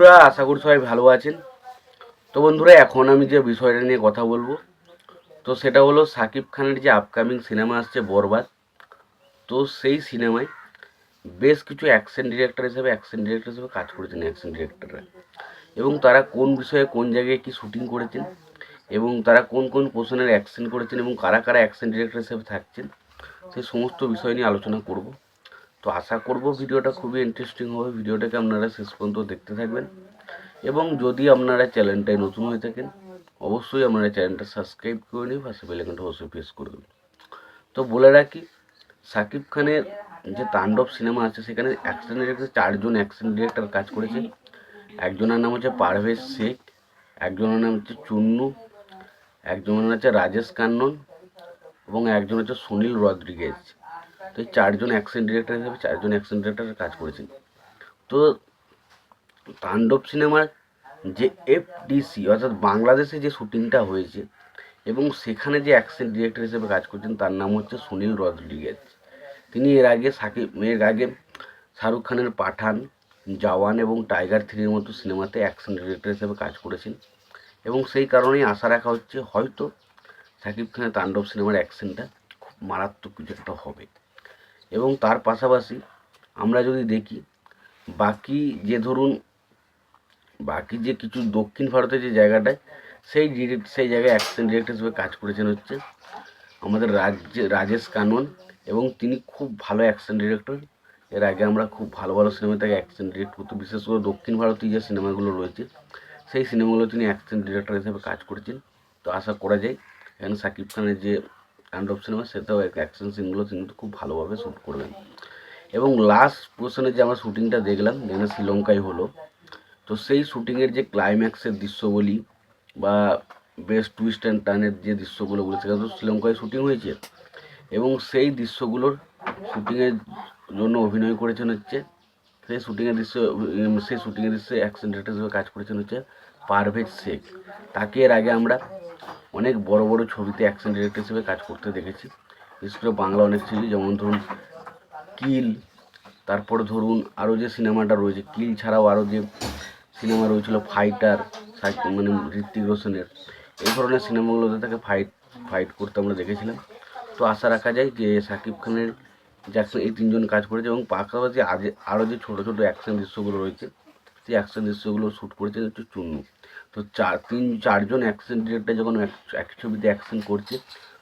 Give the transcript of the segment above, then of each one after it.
বন্ধুরা, আশা করি সবাই ভালো আছেন। তো বন্ধুরা, এখন আমি যে বিষয়টা নিয়ে কথা বলব, তো সেটা হলো সাকিব খানের যে আপকামিং সিনেমা আসছে বরবাদ। তো সেই সিনেমায় বেশ কিছু অ্যাকশন ডিরেক্টর হিসেবে অ্যাকশন ডিরেক্টর হিসেবে কাজ করেছেন অ্যাকশন ডিরেক্টররা এবং তারা কোন বিষয়ে কোন জায়গায় কি শুটিং করেছেন, এবং তারা কোন কোন পোর্শনের অ্যাকশন করেছেন, এবং কারা কারা অ্যাকশন ডিরেক্টর হিসেবে থাকছেন, সেই সমস্ত বিষয় নিয়ে আলোচনা করব। তো আশা করব ভিডিওটা খুবই ইন্টারেস্টিং হবে। ভিডিওটাকে আপনারা শেষ পর্যন্ত দেখতে থাকবেন। এবং যদি আপনারা চ্যানেলটায় নতুন হয়ে থাকেন, অবশ্যই আপনারা চ্যানেলটা সাবস্ক্রাইব করে নিন পাশে বেলাইকনটা অবশ্যই প্রেস করে দেবেন। তো বলে রাখি, সাকিব খানের যে তাণ্ডব সিনেমা আছে, সেখানে অ্যাকশন ডিরেক্টর চারজন অ্যাকশন ডিরেক্টর কাজ করেছে একজনের নাম হচ্ছে পারভেজ শেখ, একজনের নাম হচ্ছে চুন্নু, একজনের নাম হচ্ছে রাজেশ কান্নন, এবং একজন হচ্ছে সুনীল রদ্রিগেজ। তো চারজন অ্যাকশন ডিরেক্টর হিসেবে চারজন অ্যাকশন ডিরেক্টর কাজ করেছেন। তো তাণ্ডব সিনেমার যে এফডিসি অর্থাৎ বাংলাদেশে যে শুটিংটা হয়েছে এবং সেখানে যে অ্যাকশন ডিরেক্টর হিসেবে কাজ করছেন, তার নাম হচ্ছে সুনীল রদ্রিগেজ তিনি এর আগে সাকিব, এর আগে শাহরুখ খানের পাঠান, জওয়ান এবং টাইগার থ্রির মতো সিনেমাতে অ্যাকশন ডিরেক্টর হিসেবে কাজ করেছেন এবং সেই কারণেই আশা রাখা হচ্ছে হয়তো সাকিব খানের তাণ্ডব সিনেমার অ্যাকশনটা খুব মারাত্মক কিছু একটা হবে। এবং তার পাশাপাশি আমরা যদি দেখি, বাকি যে ধরুন, বাকি যে কিছু দক্ষিণ ভারতের যে জায়গাটায়, সেই ডিরেক্ট সেই জায়গায় অ্যাকশন ডিরেক্টর হিসেবে কাজ করেছেন হচ্ছে আমাদের রাজ্যে, রাজেশ কানন এবং তিনি খুব ভালো অ্যাকশন ডিরেক্টর এর আগে আমরা খুব ভালো ভালো সিনেমা থেকে অ্যাকশন ডিরেক্ট করতো, বিশেষ করে দক্ষিণ ভারতীয় যে সিনেমাগুলো রয়েছে, সেই সিনেমাগুলো তিনি অ্যাকশন ডিরেক্টর হিসেবে কাজ করেছেন। তো আশা করা যায়, এখানে সাকিব খানের যে তাণ্ডব সিনেমা সেটাও অ্যাকশন সিনগুলো তিনি খুব ভালোভাবে শ্যুট করবেন। এবং লাস্ট পোর্শনের যে আমরা শ্যুটিংটা দেখলাম, যেখানে শ্রীলঙ্কায় হলো, তো সেই শ্যুটিংয়ের যে ক্লাইম্যাক্সের দৃশ্য বলি বা বেস্ট টুইস্ট অ্যান্ড টার্নের যে দৃশ্যগুলো বলি সেখানে তো শ্রীলঙ্কায় শ্যুটিং হয়েছে। এবং সেই দৃশ্যগুলোর শ্যুটিংয়ের জন্য অভিনয় করেছেন হচ্ছে, সেই শ্যুটিংয়ের দৃশ্য সেই শুটিংয়ের দৃশ্যে অ্যাকশন ডিরেক্টর হিসেবে কাজ করেছেন হচ্ছে পারভেজ শেখ। তাকে এর আগে আমরা অনেক বড় বড় ছবিতে অ্যাকশন ডিরেক্টর হিসেবে কাজ করতে দেখেছি। বিশেষ করে বাংলা অনেক ছবি যেমন ধরুন কিল তারপর ধরুন আরও যে সিনেমাটা রয়েছে কিল ছাড়াও আরও যে সিনেমা রয়েছিল ফাইটার মানে ঋত্বিক রোশনের, এই ধরনের সিনেমাগুলোতে তাকে ফাইট ফাইট করতে আমরা দেখেছিলাম। তো আশা রাখা যায় যে সাকিব খানের জ্যাকসন এই তিনজন কাজ করেছে এবং পাশাপাশি আজ আরও যে ছোটো ছোটো অ্যাকশন দৃশ্যগুলো রয়েছে সেই অ্যাকশন দৃশ্যগুলো শ্যুট করেছে হচ্ছে চুন্নু। তো চার, তিন, চারজন অ্যাকশন ডিরেক্টর যখন এক- ছবিতে অ্যাকশন করছে,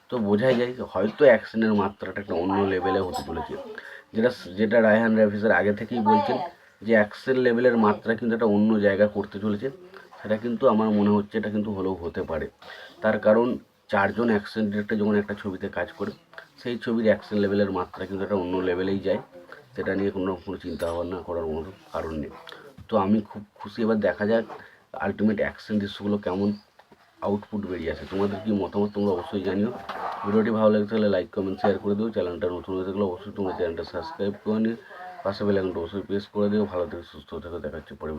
তো বোঝাই যায় যে হয়তো অ্যাকশনের মাত্রাটা একটা অন্য লেভেলে হতে চলেছে। যেটা যেটা রায়হান রাফিসের আগে থেকেই বলছেন যে অ্যাকশন লেভেলের মাত্রা কিন্তু একটা অন্য জায়গা করতে চলেছে। সেটা কিন্তু আমার মনে হচ্ছে এটা কিন্তু হলেও হতে পারে। তার কারণ চারজন অ্যাকশন ডিরেক্টর যখন একটা ছবিতে কাজ করে, সেই ছবির অ্যাকশন লেভেলের মাত্রা কিন্তু একটা অন্য লেভেলেই যায়। সেটা নিয়ে কোনো কোনো চিন্তা ভাবনা করার কোনো কারণ নেই। তো আমি খুব খুশি। এবার দেখা যাক আলটিমেট অ্যাকশন দৃশ্যগুলো কেমন আউটপুট বেরিয়ে আসে। তোমাদের কি মতামত তোমরা অবশ্যই জানিও। ভিডিওটি ভালো লাগে তাহলে লাইক কমেন্ট শেয়ার করে দিও। চ্যানেলটা নতুন হয়ে থাকলে অবশ্যই তোমরা চ্যানেলটা সাবস্ক্রাইব করে নিও। পাশে বেলাইকনটা অবশ্যই প্রেস করে দিও। ভালো থেকে, সুস্থ থেকে। দেখা হচ্ছে পরে